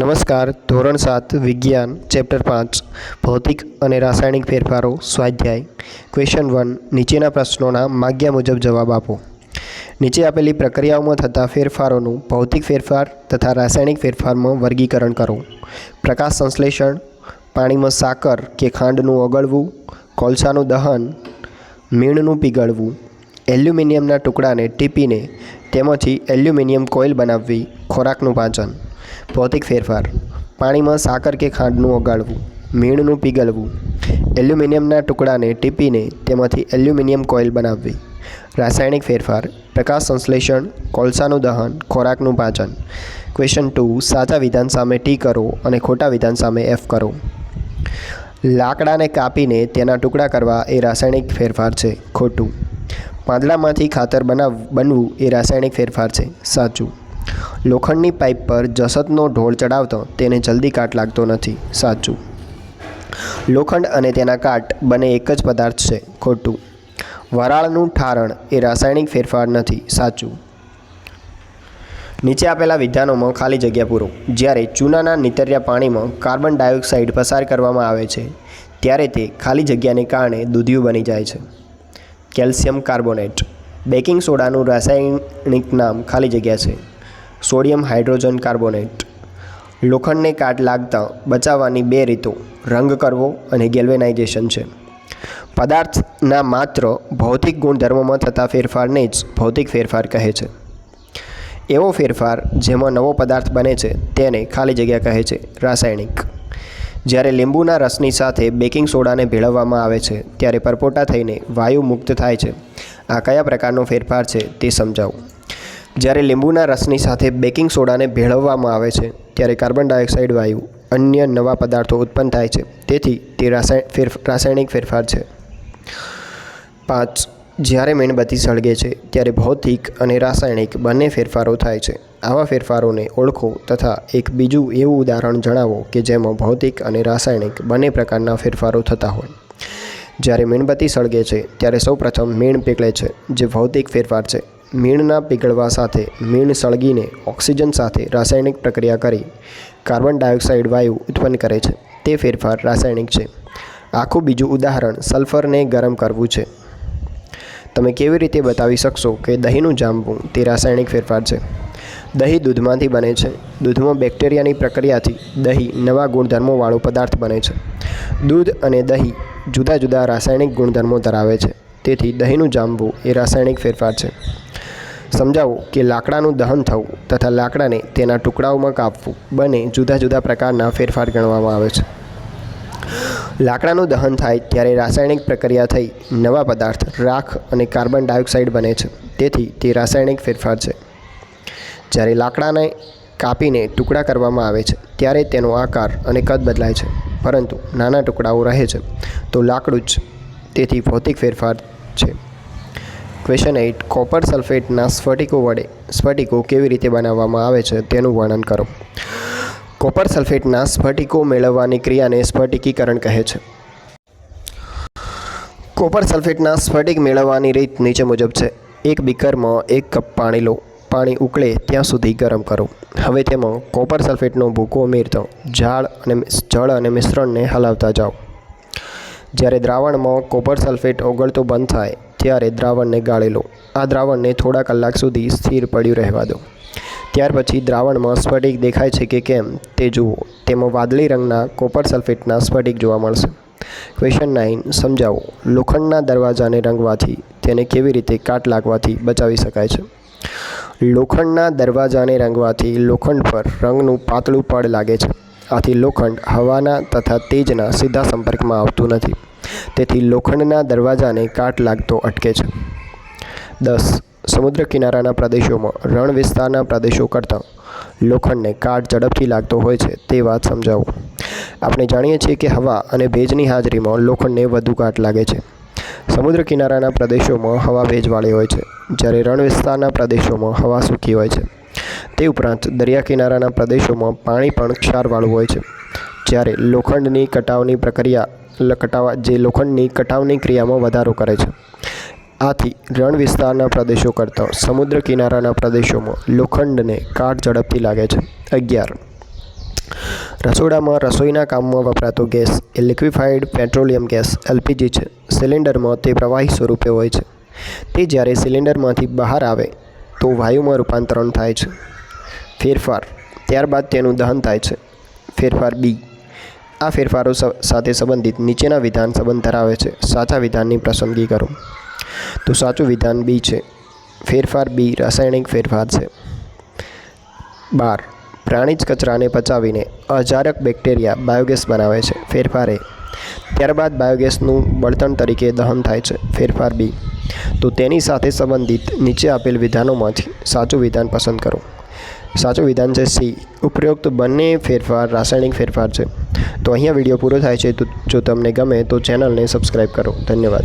નમસ્કાર, ધોરણ સાત, વિજ્ઞાન, ચેપ્ટર પાંચ, ભૌતિક અને રાસાયણિક ફેરફારો, સ્વાધ્યાય ક્વેશ્ચન વન નીચેના પ્રશ્નોના માગ્યા મુજબ જવાબ આપો. નીચે આપેલી પ્રક્રિયાઓમાં થતા ફેરફારોનું ભૌતિક ફેરફાર તથા રાસાયણિક ફેરફારમાં વર્ગીકરણ કરો. પ્રકાશ સંશ્લેષણ, પાણીમાં સાકર કે ખાંડનું ઓગળવું, કોલસાનું દહન, મીણનું પીગળવું, એલ્યુમિનિયમના ટુકડાને ટીપીને, તેમાંથી એલ્યુમિનિયમ કોઇલ બનાવવી, ખોરાકનું પાચન. ભૌતિક ફેરફાર. પાણીમાં સાકર કે ખાંડનું ઓગાળવું, મીણનું પીગળવું એલ્યુમિનિયમના ટુકડાને ટીપીને તેમાંથી એલ્યુમિનિયમ કોઇલ બનાવવી. રાસાયણિક ફેરફાર, પ્રકાશ સંશ્લેષણ, કોલસાનું દહન, ખોરાકનું પાચન. ક્વેશ્ચન ટુ, સાચા વિધાન સામે ટી કરો અને ખોટા વિધાન સામે એફ કરો. લાકડાને કાપીને તેના ટુકડા કરવા એ રાસાયણિક ફેરફાર છે. ખોટું. પાંદડામાંથી ખાતર બનાવ, બનવું એ રાસાયણિક ફેરફાર છે. સાચું. લોખંડની પાઇપ પર જસતનો ઢોળ ચડાવતો તેને જલ્દી કાટ લાગતો નથી. સાચું. લોખંડ અને તેના કાટ બંને એક જ પદાર્થ છે, ખોટું. વરાળનું ઠારણ એ રાસાયણિક ફેરફાર નથી, સાચું. નીચે આપેલા વિધાનોમાં ખાલી જગ્યા પૂરો. જ્યારે ચૂનાના નીતર્યા પાણીમાં કાર્બન ડાયોક્સાઇડ પસાર કરવામાં આવે છે, ત્યારે તે ખાલી જગ્યાને કારણે દૂધિયું બની જાય છે. Calcium carbonate. બેકિંગ સોડાનું રાસાયણિક નામ ખાલી જગ્યા છે. Sodium hydrogen carbonate. લોખંડને કાટ લાગતા બચાવવાની બે રીતો, રંગ કરવો અને ગેલ્વેનાઇઝેશન છે. પદાર્થના માત્ર ભૌતિક ગુણધર્મોમાં થતા ફેરફારને જ ભૌતિક ફેરફાર કહે છે. એવો ફેરફાર જેમાં નવો પદાર્થ બને છે તેને ખાલી જગ્યા કહે છે રાસાયણિક. જ્યારે લીંબુના રસની સાથે બેકિંગ સોડાને ભેળવવામાં આવે છે, ત્યારે પરપોટા થઈને વાયુ મુક્ત થાય છે. આ કયા પ્રકારનો ફેરફાર છે તે સમજાવો. જ્યારે લીંબુના રસની સાથે બેકિંગ સોડાને ભેળવવામાં આવે છે, ત્યારે કાર્બન ડાયોક્સાઇડ વાયુ અન્ય નવા પદાર્થો ઉત્પન્ન થાય છે. તેથી તે રાસાયણ ફેર, રાસાયણિક ફેરફાર છે. પાંચ. જ્યારે મીણબત્તી સળગે છે, ત્યારે ભૌતિક અને રાસાયણિક બંને ફેરફારો થાય છે. આવા ફેરફારોને ઓળખો તથા એક બીજું એવું ઉદાહરણ જણાવો કે જેમાં ભૌતિક અને રાસાયણિક બંને પ્રકારના ફેરફારો થતા હોય. જ્યારે મીણબત્તી સળગે છે, ત્યારે સૌપ્રથમ મીણ પીગળે છે, જે ભૌતિક ફેરફાર છે. મીણના પીગળવા સાથે મીણ સળગીને ઓક્સિજન સાથે રાસાયણિક પ્રક્રિયા કરી કાર્બન ડાયોક્સાઇડ વાયુ ઉત્પન્ન કરે છે. તે ફેરફાર રાસાયણિક છે. આખું બીજું ઉદાહરણ સલ્ફરને ગરમ કરવું છે. તમે કેવી રીતે બતાવી શકશો કે દહીંનું જામવું તે રાસાયણિક ફેરફાર છે? દહીં દૂધમાંથી બને છે. દૂધમાં બેક્ટેરિયાની પ્રક્રિયાથી દહીં નવા ગુણધર્મોવાળો પદાર્થ બને છે. દૂધ અને દહીં જુદા જુદા રાસાયણિક ગુણધર્મો ધરાવે છે. તેથી દહીંનું જામવું એ રાસાયણિક ફેરફાર છે. સમજાવો કે લાકડાનું દહન થવું તથા લાકડાને તેના ટુકડાઓમાં કાપવું બંને જુદા જુદા પ્રકારના ફેરફાર ગણવામાં આવે છે. લાકડાનું દહન થાય ત્યારે રાસાયણિક પ્રક્રિયા થઈ નવા પદાર્થ, રાખ અને કાર્બન ડાયોક્સાઇડ બને છે. તેથી તે રાસાયણિક ફેરફાર છે. જ્યારે લાકડાને કાપીને ટુકડા કરવામાં આવે છે, ત્યારે તેનો આકાર અને કદ બદલાય છે. પરંતુ નાના ટુકડાઓ રહે છે. તો લાકડું જ તેથી ભૌતિક ફેરફાર છે. ક્વેશ્ચન એઇટ કોપર સલ્ફેટના સ્ફટિકો વડે સ્ફટિકો કેવી રીતે બનાવવામાં આવે છે તેનું વર્ણન કરો. કોપર સલ્ફેટના સ્ફટિકો મેળવવાની ક્રિયાને સ્ફટિકીકરણ કહે છે. કોપર સલ્ફેટના સ્ફટિક મેળવવાની રીત નીચે મુજબ છે. એક બીકરમાં એક કપ પાણી લો. પાણી ઉકળે ત્યાં સુધી ગરમ કરો. હવે તેમાં કોપર સલ્ફેટનો ભૂકો ઉમેરતો ઝાડ અને જળ અને મિશ્રણને હલાવતા જાઓ. જ્યારે દ્રાવણમાં કોપર સલ્ફેટ ઓગળતો બંધ થાય, ત્યારે દ્રાવણને ગાળી લો. આ દ્રાવણને થોડા કલાક સુધી સ્થિર પડ્યું રહેવા દો. ત્યાર પછી દ્રાવણમાં સ્ફટિક દેખાય છે કે કેમ તે જુઓ. તેમાં વાદળી રંગના કોપર સલ્ફેટના સ્ફટિક જોવા મળશે. ક્વેશ્ચન નાઇન, સમજાવો. લોખંડના દરવાજાને રંગવાથી તેને કેવી રીતે કાટ લાગવાથી બચાવી શકાય છે? લોખંડના દરવાજાને રંગવાથી લોખંડ પર રંગનું પાતળું પડ લાગે છે. આથી લોખંડ હવાના તથા તેજના સીધા સંપર્કમાં આવતું નથી. તેથી લોખંડના દરવાજાને કાટ લાગતો અટકે છે. દસ. સમુદ્ર કિનારાના પ્રદેશોમાં રણ વિસ્તારના પ્રદેશો કરતાં લોખંડને કાટ ઝડપથી લાગતો હોય છે તે વાત સમજાવો. આપણે જાણીએ છીએ કે હવા અને ભેજની હાજરીમાં લોખંડને વધુ કાટ લાગે છે. સમુદ્ર કિનારાના પ્રદેશોમાં હવા ભેજવાળી હોય છે, જ્યારે રણ વિસ્તારના પ્રદેશોમાં હવા સૂકી હોય છે. તે ઉપરાંત દરિયા કિનારાના પ્રદેશોમાં પાણી પણ ક્ષારવાળું હોય છે. જ્યારે લોખંડની કટાવની પ્રક્રિયા કટાવા જે લોખંડની કટાવની ક્રિયામાં વધારો કરે છે. આથી રણ વિસ્તારના પ્રદેશો કરતાં સમુદ્ર કિનારાના પ્રદેશોમાં લોખંડને કાટ ઝડપથી લાગે છે. અગિયાર. રસોડામાં રસોઈના કામમાં વપરાતો ગેસ એ લિક્વિફાઈડ પેટ્રોલિયમ ગેસ એલપીજી છે. સિલિન્ડરમાં તે પ્રવાહી સ્વરૂપે હોય છે. તે જ્યારે સિલિન્ડરમાંથી બહાર આવે તો વાયુમાં રૂપાંતરણ થાય છે. ફેરફાર. ત્યારબાદ તેનું દહન થાય છે. ફેરફાર બી. આ ફેરફારો સાથે સંબંધિત નીચેના વિધાન સંબંધ ધરાવે છે. સાચા વિધાનની પસંદગી કરો. તો સાચું વિધાન બી છે. ફેરફાર બી રાસાયણિક ફેરફાર છે. બાર. પ્રાણી જ કચરાને પચાવીને અજારક બેક્ટેરિયા બાયોગેસ બનાવે છે. ફેરફાર. ત્યારબાદ બાયોગેસનું બળતણ તરીકે દહન થાય છે. ફેરફાર બી. તો તેની સાથે સંબંધિત નીચે આપેલ વિધાનોમાંથી સાચું વિધાન પસંદ કરો. સાચું વિધાન છે સી. ઉપરોક્ત બંને ફેરફાર, રાસાયણિક ફેરફાર છે. તો અહીંયા વીડિયો પૂરો થાય છે. તો જો તમને ગમે તો ચેનલને સબસ્ક્રાઈબ કરો. ધન્યવાદ.